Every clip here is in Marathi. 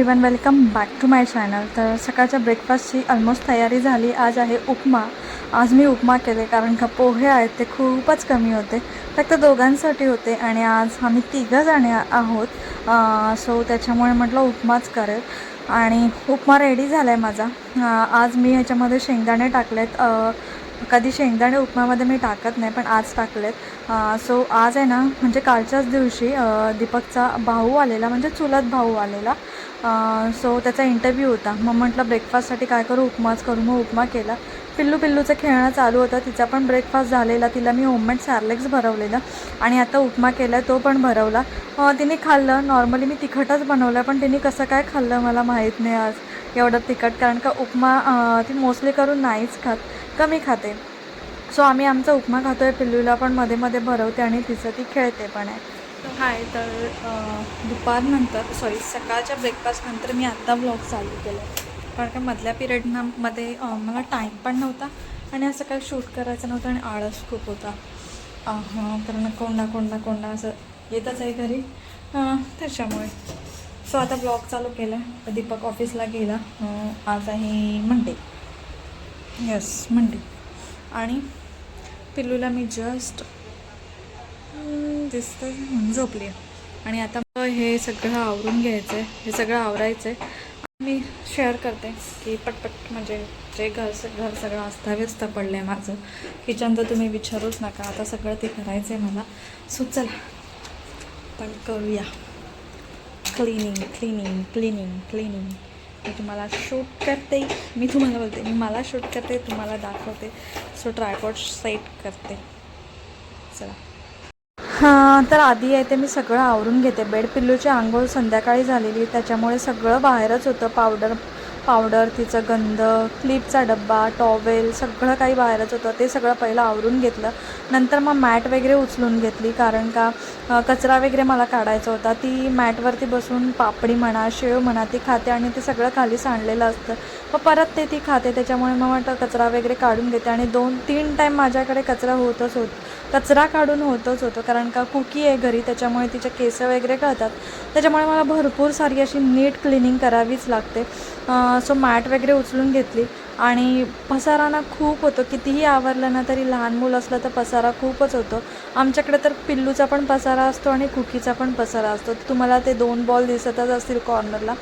Everyone welcome back to my channel तर सकाळच्या ब्रेकफास्टची ऑलमोस्ट तयारी झाली. आज आहे उपमा. आज मी उपमा केले कारण का पोहे आहेत ते खूपच कमी होते. फक्त दोघांसाठी होते आणि आज आम्ही तिघं जाणे आहोत. सो त्याच्यामुळे म्हटलं उपमाच करेल. आणि उपमा रेडी झाला आहे माझा आज मी ह्याच्यामध्ये शेंगदाणे टाकलेत. आहेत कधी शेंगदाणे उपमामध्ये मी टाकत नाही पण आज टाकलेत. सो आज आहे ना म्हणजे कालच्याच दिवशी दीपकचा भाऊ आलेला म्हणजे चुलत भाऊ आलेला. सो त्याचा इंटरव्ह्यू होता. मग म्हटलं ब्रेकफास्टसाठी काय करू? उपमाच करू. मग उपमा केला. पिल्लू पिल्लूचं खेळणं चालू होतं. तिचा पण ब्रेकफास्ट झालेला. तिला मी होममेड सॅरलेक्स भरवलेलं. आणि आता उपमा केला तो पण भरवला. तिने खाल्लं. नॉर्मली मी तिखटच बनवलं पण तिने कसं काय खाल्लं मला माहीत नाही आज. एवढं तिखट. कारण का उपमा ती मोस्टली करून नाहीच खात. कमी खाते. सो आम्ही आमचा उपमा खातो आहे पिल्लूला पण मध्ये मध्ये भरवते आणि तिचं ती खेळते पण आहे. हाय तर दुपारनंतर सॉरी सकाळच्या ब्रेकफास्टनंतर मी आत्ता ब्लॉग चालू केला कारण का मधल्या पिरियडना मध्ये मला टाईम पण नव्हता आणि असं काही शूट करायचं नव्हतं आणि आळस खूप होता. हां कारण कोंडा कोंडा कोंडा असं येतच आहे घरी. त्याच्यामुळे. सो आता ब्लॉग चालू केला दीपक ऑफिसला गेला. आज आहे मंडे येस मंडे आणि पिल्लूला मी जस्ट दिसतं म्हणून झोपली आहे. आणि आता हे सगळं आवरून घ्यायचं आहे हे सगळं आवरायचं आहे मी शेअर करते की पटपट म्हणजे जे घर घर सगळं अस्ताव्यस्त पडलं आहे माझं. किचन तर तुम्ही विचारूच नका आता सगळं ते करायचं आहे मला. सो चला पण करूया. क्लिनिंग क्लिनिंग क्लिनिंग क्लिनिंग मी तुम्हाला शूट करते मी तुम्हाला बोलते मी मला शूट करते तुम्हाला दाखवते. सो ट्रायपॉट सेट करते. चला. हां तर आधी आहे ते मी सगळं आवरून घेते. बेड पिल्लूची आंघोळ संध्याकाळी झालेली त्याच्यामुळे सगळं बाहेरच होतं. पावडर पावडर तिचं गंध क्लिपचा डब्बा टॉवेल सगळं काही बाहेरच होतं. ते सगळं पहिलं आवरून घेतलं. नंतर मग मॅट वगैरे उचलून घेतली कारण का कचरा वगैरे मला काढायचा होता. ती मॅटवरती बसून पापडी म्हणा शेव म्हणा ती खाते आणि ते सगळं खाली सांडलेलं असतं. मग परत ते ती खाते त्याच्यामुळे मग म्हटलं कचरा वगैरे काढून घेते. आणि दोन तीन टाईम माझ्याकडे कचरा होतच होत कचरा काढून होतच होतो. कारण का कुकी आहे घरी त्याच्यामुळे तिचे केस वगैरे कळतात. त्याच्यामुळे मला भरपूर सारी अशी नीट क्लिनिंग करावीच लागते. सो मॅट वगैरे उचलून घेतली आणि पसारा ना खूप होतो. कितीही आवरलं ना तरी लहान मुलं असलं तर पसारा खूपच होतो. आमच्याकडे तर पिल्लूचा पण पसारा असतो आणि कुकीचा पण पसारा असतो. तुम्हाला ते दोन बॉल दिसतच असतील कॉर्नरला.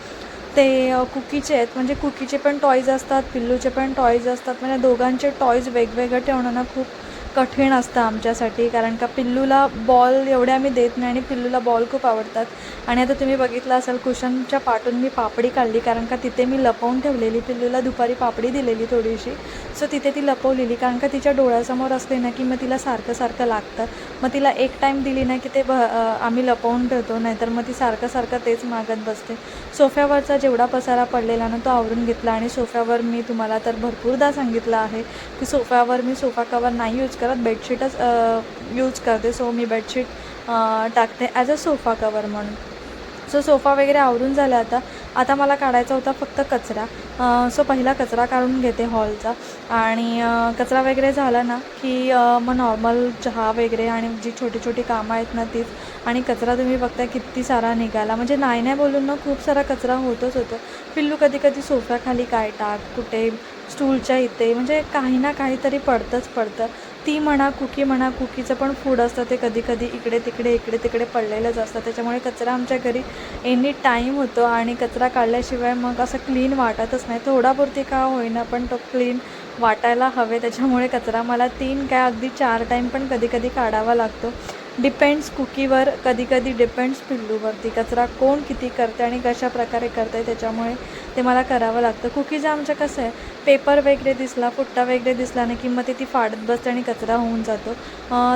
ते कुकीचे आहेत. म्हणजे कुकीचे पण टॉईज असतात पिल्लूचे पण टॉईज असतात. म्हणजे दोघांचे टॉईज वेगवेगळं ठेवणं ना खूप कठीण असतं आमच्यासाठी कारण का पिल्लूला बॉल एवढे आम्ही देत नाही आणि पिल्लूला बॉल खूप आवडतात. आणि आता तुम्ही बघितलं असाल कुशनच्या पाटून मी पापडी काढली कारण का तिथे मी लपवून ठेवलेली पिल्लूला दुपारी पापडी दिलेली थोडीशी. सो तिथे ती लपवलेली कारण का तिच्या डोळ्यासमोर असले ना की मग तिला सारखं सारखं लागतं. मग तिला एक टाईम दिली ना की ते भ आम्ही लपवून ठेवतो नाहीतर मग ती सारखं सारखं तेच मागत बसते. सोफ्यावरचा जेवढा पसारा पडलेला ना तो आवरून घेतला आणि सोफ्यावर मी तुम्हाला तर भरपूरदा सांगितलं आहे की सोफ्यावर मी सोफा कवर नाही यूज करत बेडशीटच यूज करते. सो मी बेडशीट टाकते ॲज अ सोफा कवर म्हणून. सो सोफा वगैरे आवरून झाला आता. आता मला काढायचा होता फक्त कचरा. सो पहिला कचरा काढून घेते हॉलचा आणि कचरा वगैरे झाला ना की मग नॉर्मल चहा वगैरे आणि जी छोटी छोटी कामं आहेत ना तीच. आणि कचरा तुम्ही बघताय किती सारा निघाला. म्हणजे नाही नाही बोलून ना खूप सारा कचरा होतच होतो. पिल्लू कधी कधी सोफ्याखाली काय टाक कुठे स्टूलच्या इथे. म्हणजे काही ना काहीतरी पडतंच पडतं. ती म्हणा कुकी म्हणा कुकीचं पण फूड असतं. ते कधी कधी इकडे तिकडे इकडे तिकडे पडलेलंच असतं. त्याच्यामुळे कचरा आमच्या घरी एनी टाईम होतो आणि कचरा काढल्याशिवाय मग असं क्लीन वाटतच नाही. थोडापुरती का होईना पण तो क्लीन वाटायला हवे. त्याच्यामुळे कचरा मला तीन काय अगदी चार टाईम पण कधी कधी काढावा लागतो. डिपेंड्स कुकीवर कधी कधी डिपेंड्स पिल्लूवरती. कचरा कोण किती करते आणि कशा प्रकारे करते त्याच्यामुळे ते मला करावं लागतं. कुकीचं आमच्या कसं आहे पेपर वगैरे दिसला फुट्टा वगैरे दिसला आणि की मग ते ती फाडत बसते आणि कचरा होऊन जातो.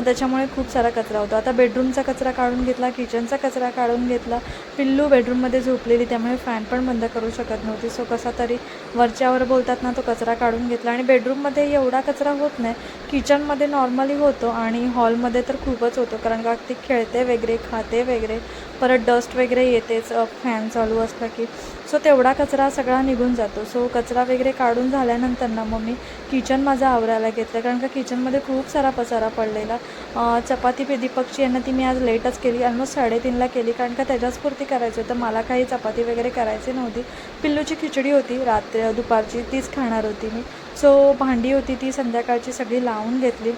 त्याच्यामुळे खूप सारा कचरा होतो. आता बेडरूमचा कचरा काढून घेतला किचनचा कचरा काढून घेतला पिल्लू बेडरूममध्ये झोपलेली त्यामुळे फॅन पण बंद करू शकत नव्हती. सो कसा तरी वरच्यावर बोलतात ना तो कचरा काढून घेतला. आणि बेडरूममध्ये एवढा कचरा होत नाही. किचनमध्ये नॉर्मली होतो आणि हॉलमध्ये तर खूपच होतो. कारण का ती खेळते वगैरे खाते वगैरे परत डस्ट वगैरे येतेच फॅन चालू असला की. सो तेवढा कचरा सगळा निघून जातो. सो कचरा वगैरे काढून झाल्यानंतर ना मग मी किचन माझं आवरायला घेतलं. कारण का किचनमध्ये खूप सारा पसारा पडलेला. चपाती पे दीपकची यांना ती मी आज लेटच केली. ऑलमोस्ट साडेतीनला केली. कारण का त्याच्याचपुरती करायची होतं. मला काही चपाती वगैरे करायची नव्हती. पिल्लूची खिचडी होती रात्र दुपारची. तीच खाणार होती मी. सो भांडी होती ती संध्याकाळची सगळी लावून घेतली.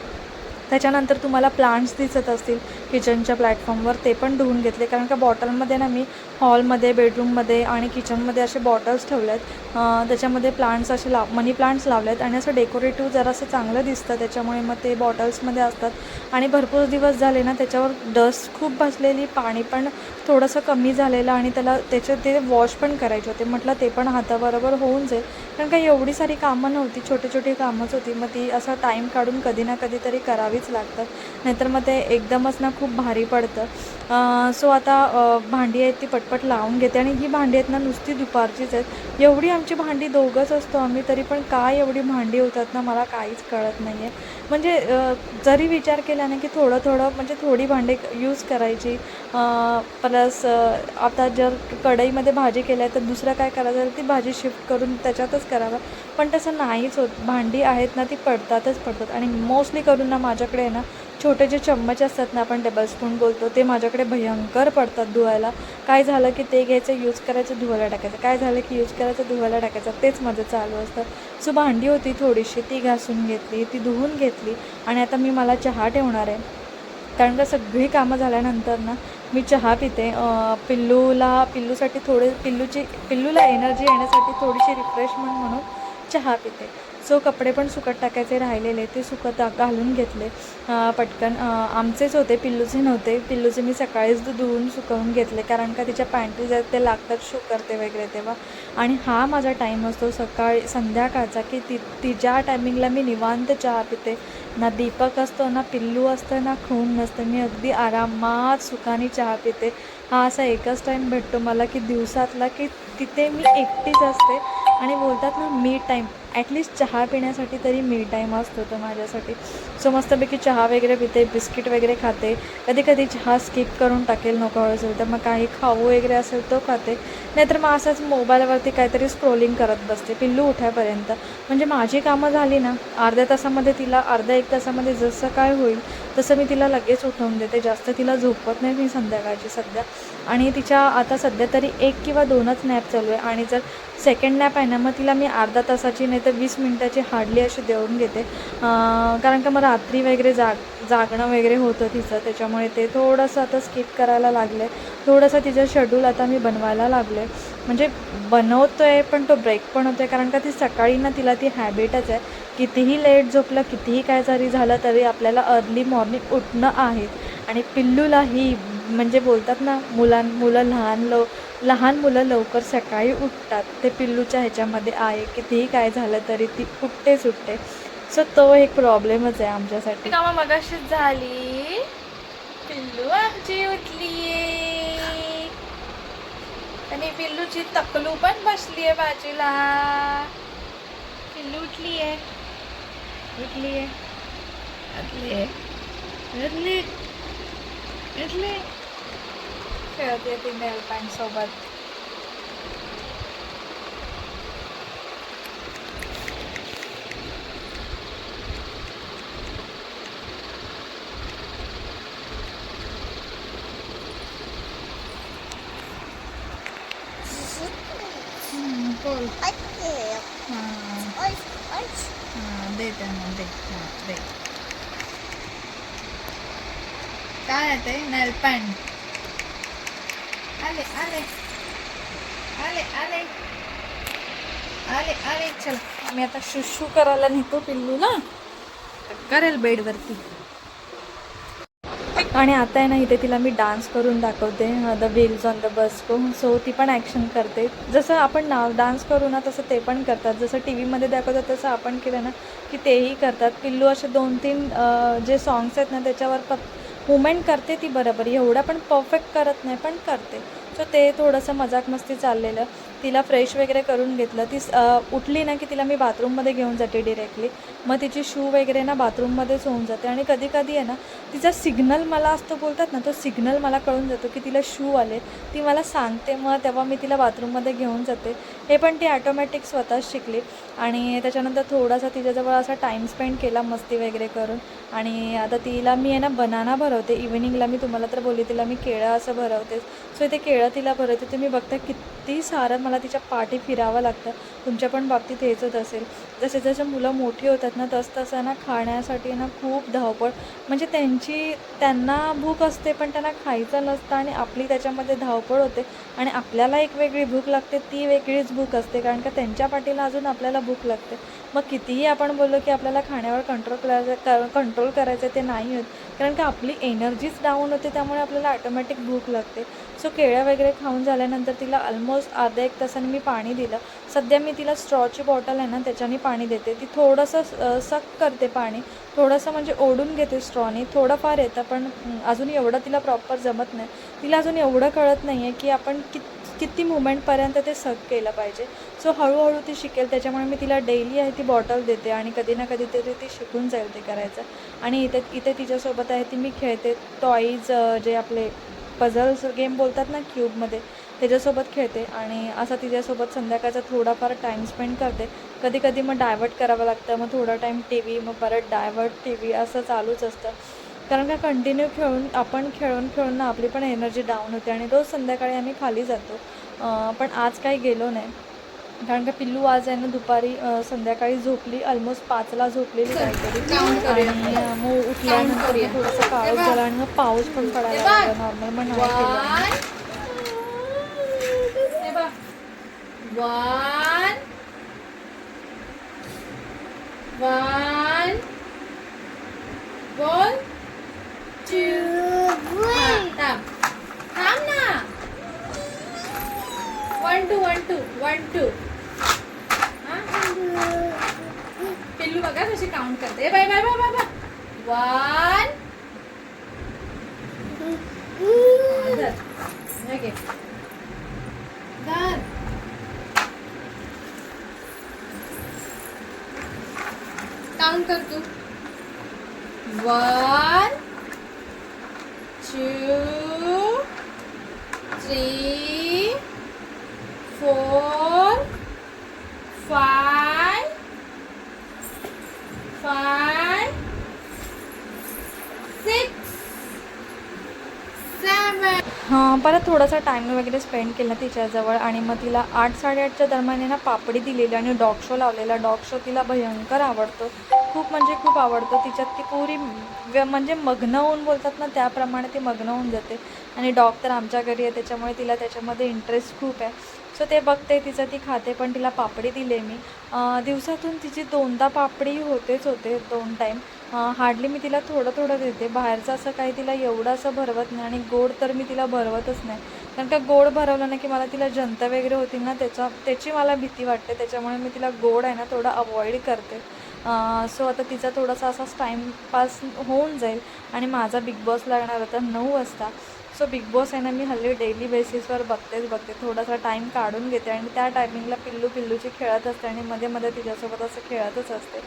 त्याच्यानंतर तुम्हाला प्लांट्स दिसत असतील किचनच्या प्लॅटफॉर्मवर ते पण धुवून घेतले. कारण का बॉटलमध्ये ना मी हॉलमध्ये बेडरूममध्ये आणि किचनमध्ये असे बॉटल्स ठेवल्यात. आहेत त्याच्यामध्ये प्लांट्स असे लाव मनी प्लांट्स लावलेत आणि असं डेकोरेटिव्ह जरासं चांगलं दिसतं. त्याच्यामुळे मग ते बॉटल्समध्ये असतात. आणि भरपूर दिवस झाले ना त्याच्यावर डस्ट खूप बसलेली पाणी पण थोडंसं कमी झालेलं आणि त्याला त्याचे ते वॉश पण करायचे होते. म्हटलं ते पण हाताबरोबर होऊन जाईल. कारण का एवढी सारी कामं नव्हती छोटी छोटी कामच होती. मग ती असं टाईम काढून कधी ना कधीतरी करावीच लागतात. नाहीतर मग ते एकदमच ना खूप भारी पडतं. सो आता भांडी आहेत ती पटपट लावून घेते आणि ही भांडी आहेत ना नुसती दुपारचीच आहेत. एवढी आमची भांडी दोघंच असतो आम्ही तरी पण काय एवढी भांडी होतात ना मला काहीच कळत नाही आहे म्हणजे जरी विचार केला ना की थोडं थोडं म्हणजे थोडी भांडी यूज करायची. प्लस आता जर कढईमध्ये भाजी केल्या तर दुसरं काय करायचं? तर ती भाजी शिफ्ट करून त्याच्यातच करावं. पण तसं नाहीच होत. भांडी आहेत ना ती पडतातच पडतात. आणि मोस्टली करून ना माझ्या माझ्याकडे ना छोटे जे चम्मच असतात ना आपण टेबल स्पून बोलतो ते माझ्याकडे भयंकर पडतात धुवायला. काय झालं की ते घ्यायचं यूज करायचं धुवायला टाकायचं. काय झालं की यूज करायचं धुवायला टाकायचं तेच माझं चालू असतं. सो भांडी होती थोडीशी ती घासून घेतली ती धुवून घेतली आणि आता मी मला चहा ठेवणार आहे. कारण का सगळी कामं झाल्यानंतर ना मी चहा पिते. पिल्लूला पिल्लूसाठी थोडे पिल्लूची पिल्लूला एनर्जी येण्यासाठी थोडीशी रिफ्रेशमेंट म्हणून चहा पिते. सो कपडे पण सुकत टाकायचे राहिलेले ते सुकत घालून घेतले. पटकन. आमचेच होते पिल्लूचे नव्हते. पिल्लूचे मी सकाळीच धुवून सुकवून घेतले. कारण का तिच्या पॅन्टीज आहेत ते लागतात शू करते वगैरे तेव्हा. आणि हा माझा टाईम असतो सकाळी संध्याकाळचा की ती तिच्या टायमिंगला मी निवांत चहा पिते. ना दीपक असतो ना पिल्लू असतं ना खून नसतं. मी अगदी आरामात सुखाने चहा पिते. हा असा एकच टाईम भेटतो मला की दिवसातला की तिथे मी एकटीच असते. आणि बोलतात ना मी टाईम ॲटलिस्ट चहा पिण्यासाठी तरी मी टाईम असतो तो माझ्यासाठी. सो मस्तपैकी चहा वगैरे पिते बिस्किट वगैरे खाते. कधी कधी चहा स्किप करून टाकेल नको असेल तर मग काही खाऊ वगैरे असेल तो खाते. नाहीतर मग असंच मोबाईलवरती काहीतरी स्क्रोलिंग करत बसते. पिल्लू उठायपर्यंत. म्हणजे माझी कामं झाली ना अर्ध्या तासामध्ये तिला अर्ध्या एक तासामध्ये जसं काय होईल तसं मी तिला लगेच उठवून देते. जास्त तिला झोपत नाही मी संध्याकाळची सध्या. आणि तिच्या आता सध्या तरी एक किंवा दोनच नॅप चालू आहे. आणि जर सेकंड नॅप आहे ना मग तिला मी अर्धा तासाची नाही तर वीस मिनटाची हार्डली अशी देऊन घेते. कारण का मग रात्री वगैरे जाग जागणं वगैरे होतं तिचं त्याच्यामुळे ते थोडंसं आता स्किप करायला लागले थोडंसं तिचं शेड्यूल आता मी बनवायला लागले म्हणजे बनवतो आहे पण तो ब्रेक पण होतो आहे कारण का ती सकाळी ना तिला ती हॅबिटच आहे. कितीही लेट झोपलं कितीही काय जरी झालं तरी आपल्याला अर्ली मॉर्निंग उठणं आहे. आणि पिल्लूला ही म्हणजे बोलतात ना मुलां मुलं लहान लव लहान मुलं लवकर सकाळी उठतात. ते पिल्लूच्या ह्याच्यामध्ये आहे कितीही काय झालं तरी ती उठते उठते. सो तो एक प्रॉब्लेमच आहे आमच्यासाठी. कामा मगाशीच झाली. पिल्लू आमची उठली आणि पिल्लूची तकलू पण बसली आहे बाजूला. पिल्लू उठली आहे उठली आहे उठली उठली उठली खेळते ती नेल पॅन्ट सोबत हम्म, बोल हां हां दे त्यांना दे हां दे काय आहे ते नेल पॅन्ट आले आले आले आले आले आले चल आम्ही आता शुशू करायला नेतो पिल्लू ना. करेल बेडवरती आणि आता आहे ना इथे तिला मी डान्स करून दाखवते. The wheels on the bus go. So ती पण ॲक्शन करते. जसं आपण नाव डान्स करू ना तसं ते पण करतात. जसं टी व्हीमध्ये दाखवतात तसं आपण केलं ना की तेही करतात. पिल्लू असे दोन तीन जे सॉंग्स आहेत ना त्याच्यावर फक्त मुमेंट करते ती बरोबर. एवढं पण परफेक्ट करत नाही पण करते. सो ते थोडंसं मजाक मस्ती चाललेलं. तिला फ्रेश वगैरे करून घेतलं. ती उठली ना की तिला मी बाथरूममध्ये घेऊन जाते डिरेक्टली मग तिची शू वगैरे ना बाथरूममध्येच होऊन जाते. आणि कधी कधी आहे ना तिचा सिग्नल मला असतो बोलतात ना तो सिग्नल मला कळून जातो की तिला शू आले. ती मला सांगते. मग तेव्हा मी तिला बाथरूममध्ये घेऊन जाते. हे पण ती ॲटोमॅटिक स्वतःच शिकली. आणि त्याच्यानंतर थोडासा तिच्याजवळ असा टाईम स्पेंड केला मस्ती वगैरे करून. आणि आता तिला मी आहे ना बनाना भरवते. इव्हिनिंगला मी तुम्हाला तर बोलली तिला मी केळं असं भरवते. सो ते केळं तिला भरवते. तुम्ही बघता किती सारं मला तिच्या पाठी फिरावं लागतं. तुमच्या पण बाबतीत हेच होत असेल. जसे जसे मुलं मोठी होतात ना तस तसं ना खाण्यासाठी ना खूप धावपळ. म्हणजे त्यांची त्यांना भूक असते पण त्यांना खायचं नसतं आणि आपली त्याच्यामध्ये धावपळ होते. आणि आपल्याला एक वेगळी भूक लागते ती वेगळीच भूक असते. कारण का त्यांच्या पाठीला अजून आपल्याला भूक लागते. मग कितीही आपण बोललो की आपल्याला खाण्यावर कंट्रोल करायचं कंट्रोल करायचं ते नाही होत. कारण का आपली एनर्जीच डाऊन होते त्यामुळे आपल्याला ऑटोमॅटिक भूक लागते. सो केळ्या वगैरे खाऊन झाल्यानंतर तिला ऑलमोस्ट अर्धा एक तासाने मी पाणी दिलं. सध्या मी तिला स्ट्रॉची बॉटल आहे ना त्याच्याने पाणी देते. ती थोडंसं सक करते पाणी. थोडंसं म्हणजे ओढून घेते स्ट्रॉनी. थोडंफार येतं पण अजून एवढं तिला प्रॉपर जमत नाही. तिला अजून एवढं कळत नाही आहे की आपण कित किती मुमेंटपर्यंत ते सक केलं पाहिजे. सो हळूहळू ती शिकेल. त्याच्यामुळे मी तिला डेली आहे ती बॉटल देते आणि कधी ना कधीतरी ती शिकून जाईल ते करायचं. आणि इथे इथे तिच्यासोबत आहे ती. मी खेळते टॉईज जे आपले पझल्स गेम बोलतात ना क्यूबमध्ये. त्याच्यासोबत खेळते आणि असं तिच्यासोबत संध्याकाळचा थोडाफार टाईम स्पेंड करते. कधी कधी मग डायवर्ट करावं लागतं. मग थोडा टाईम टी व्ही मग परत डायवर्ट टी व्ही असं चालूच असतं. कारण का कंटिन्यू खेळून आपण खेळून खेळून ना आपली पण एनर्जी डाऊन होते आणि रोज संध्याकाळी आम्ही खाली जातो. पण आज काही गेलो नाही. कारण का पिल्लू आज आहे ना दुपारी संध्याकाळी झोपली ऑलमोस्ट पाचला झोपलेली काहीतरी. आणि मग उठल्यानंतर थोडासा पाऊस झाला आणि मग पाऊस पण पडायला लागला. नॉर्मल मग One. One. One. Two. One. Thumb. Thumb na. One, two, one, two. One, two. हा? पिल्लू बघा कशी काउंट करते bye bye bye bye bye one धर हे घे. धर काउंट कर तू one two three four five five six seven हां परत थोडासा टाईम वगैरे स्पेंड केला तिच्याजवळ आणि मग तिला आठ साडेआठच्या दरम्यान आहे ना पापडी दिलेली आणि डॉग शो लावलेला. डॉग शो तिला भयंकर आवडतो. खूप म्हणजे खूप आवडतो. तिच्यात ती पुरी व्य- म्हणजे मग्न होऊन बोलतात ना त्याप्रमाणे ती मग्न होऊन जाते. आणि डॉग तर आमच्या घरी आहे त्याच्यामुळे तिला त्याच्यामध्ये इंटरेस्ट खूप आहे. सो ते बघते तिचं ती खाते पण तिला पापडी दिले मी. दिवसातून तिची दोनदा पापडी होतेच होते दोन टाईम हार्डली मी तिला थोडं थोडं देते. बाहेरचं असं काही तिला एवढं असं भरवत नाही आणि गोड तर मी तिला भरवतच नाही. कारण का गोड भरवलं ना की मला तिला जंत वगैरे होती ना त्याचा त्याची मला भीती वाटते. त्याच्यामुळे मी तिला गोड आहे ना थोडं अवॉइड करते. सो आता तिचा थोडासा असाच टाईमपास होऊन जाईल आणि माझा बिग बॉस लागणार होता नऊ वाजता. सो बिग बॉस आहे ना मी हल्ली डेली बेसिसवर बघतेच बघते. थोडासा टाईम काढून घेते आणि त्या टायमिंगला पिल्लू पिल्लूची खेळत असते आणि मध्ये मध्ये तिच्यासोबत असं खेळतच असते.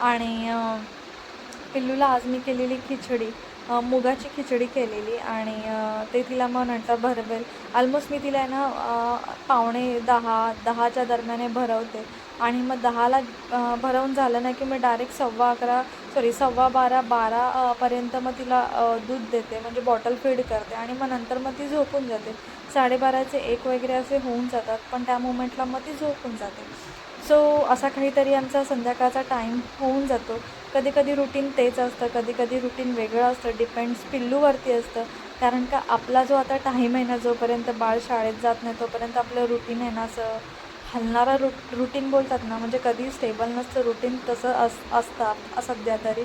आणि पिल्लूला आज मी केलेली खिचडी मुगाची खिचडी केलेली आणि ते तिला मग नंतर भरवेल. ऑलमोस्ट मी तिला आहे ना पावणे दहा दहाच्या दरम्याने भरवते. आणि मग दहाला भरवून झालं ना की मी डायरेक्ट सव्वा अकरा सॉरी सव्वा बारा बारा पर्यंत मग तिला दूध देते. म्हणजे बॉटल फीड करते. आणि मग नंतर मग ती झोपून जाते. साडेबाराचे एक वगैरे असे होऊन जातात पण त्या मोमेंटला मग ती झोपून जाते. सो असा काहीतरी आमचा संध्याकाळचा टाईम होऊन जातो. कधी कधी रुटीन तेच असतं कधी कधी रुटीन वेगळं असतं डिपेंड्स पिल्लूवरती असतं. कारण का आपला जो आता टाईम आहे ना जोपर्यंत बाळ शाळेत जात नाही तोपर्यंत आपलं रुटीन आहे ना असं हलणारा रु रुटीन बोलतात ना म्हणजे कधी स्टेबल नसतं रुटीन तसं अस असतं सध्या तरी.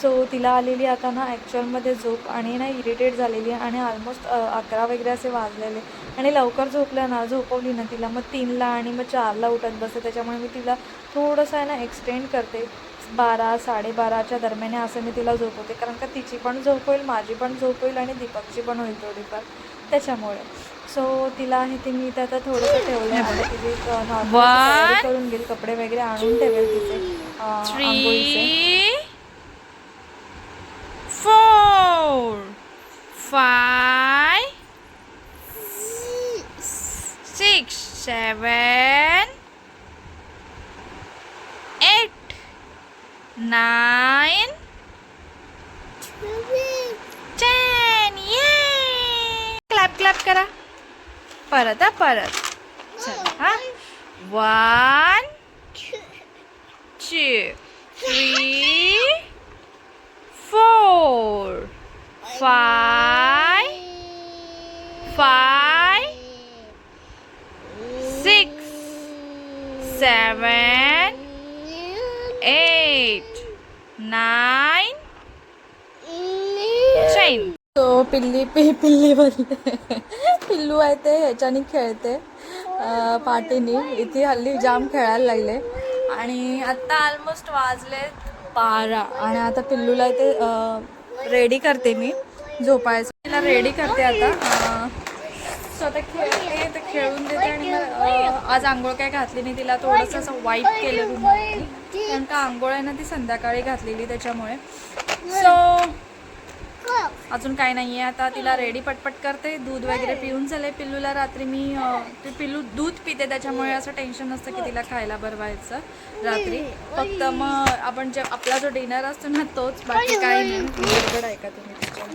सो तिला आलेली आता ना ॲक्च्युअलमध्ये झोप आणि ना इरिटेट झालेली आहे आणि ऑलमोस्ट अकरा वगैरे असे वाजलेले. आणि लवकर झोपल्या ना झोपवली ना तिला मग तीनला आणि मग चारला उठत बसते. त्याच्यामुळे मी तिला थोडंसं आहे ना एक्सटेंड करते. बारा साडेबाराच्या दरम्यान असं मी तिला झोपवते. कारण का तिची पण झोप होईल माझी पण झोप होईल आणि दीपकची पण होईल थोडीफार. त्याच्यामुळे. सो तिला आहे ते मी आता थोडंसं ठेवलं आहे तिची. तयारी करून घेईल कपडे वगैरे आणून ठेवेल तिचे अ, आंघोळीचे. three, four, five, six, seven, eight, nine, ten. Yay! Clap, clap करा परत हा परत चल हा one two, three, four, five, five, six, seven, eight, nine, ten. तो पिल्ली पि पिल्ली बोलते. पिल्लू आहे ते ह्याच्यानी खेळते. अं, पाठीनी. इथे हल्ली जाम खेळायला लागले. आणि आत्ता ऑलमोस्ट वाजले बारा. आणि आता पिल्लूला ते रेडी करते मी. झोपायचं. तिला रेडी करते आता. अं, सो आता खेळते ते खेळून देते आणि आज आंघोळ काय घातली नाही तिला थोडंसं असं वाईट केलं कारण का आंघोळ आहे ना ती संध्याकाळी घातलेली त्याच्यामुळे. सो अजून काय नाही आहे आता तिला रेडी पटपट करते. दूध वगैरे पिऊन झाले पिल्लूला रात्री मी ते पिल्लू दूध पिते त्याच्यामुळे असं टेन्शन नसतं की तिला खायला बनवायचं रात्री. फक्त मग आपण जे आपला जो डिनर असतो ना तोच. बाकी काय नाही. ऐका तुम्ही.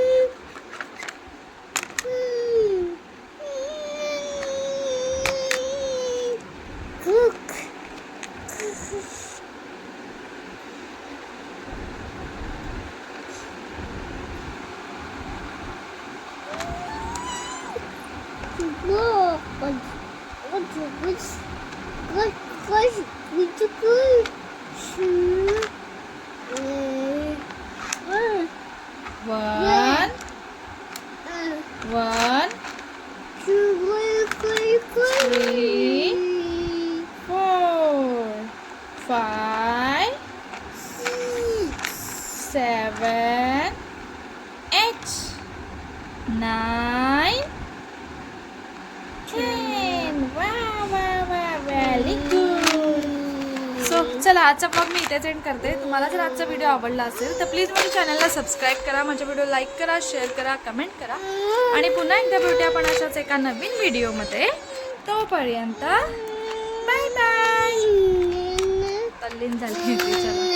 five, Six. seven, eight, nine, ten. Wow, wow, wow, very good. So चला आजचा ब्लॉग मी इथेच एंड करते तुम्हाला जर आजचा व्हिडिओ आवडला असेल तर प्लीज माझ्या चॅनलला सबस्क्राईब करा माझ्या व्हिडिओ लाईक करा शेअर करा कमेंट करा आणि पुन्हा एकदा भेटूया आपण अशाच एका नवीन व्हिडिओमध्ये तोपर्यंत बाय बाय तल्लीन झाली होती चला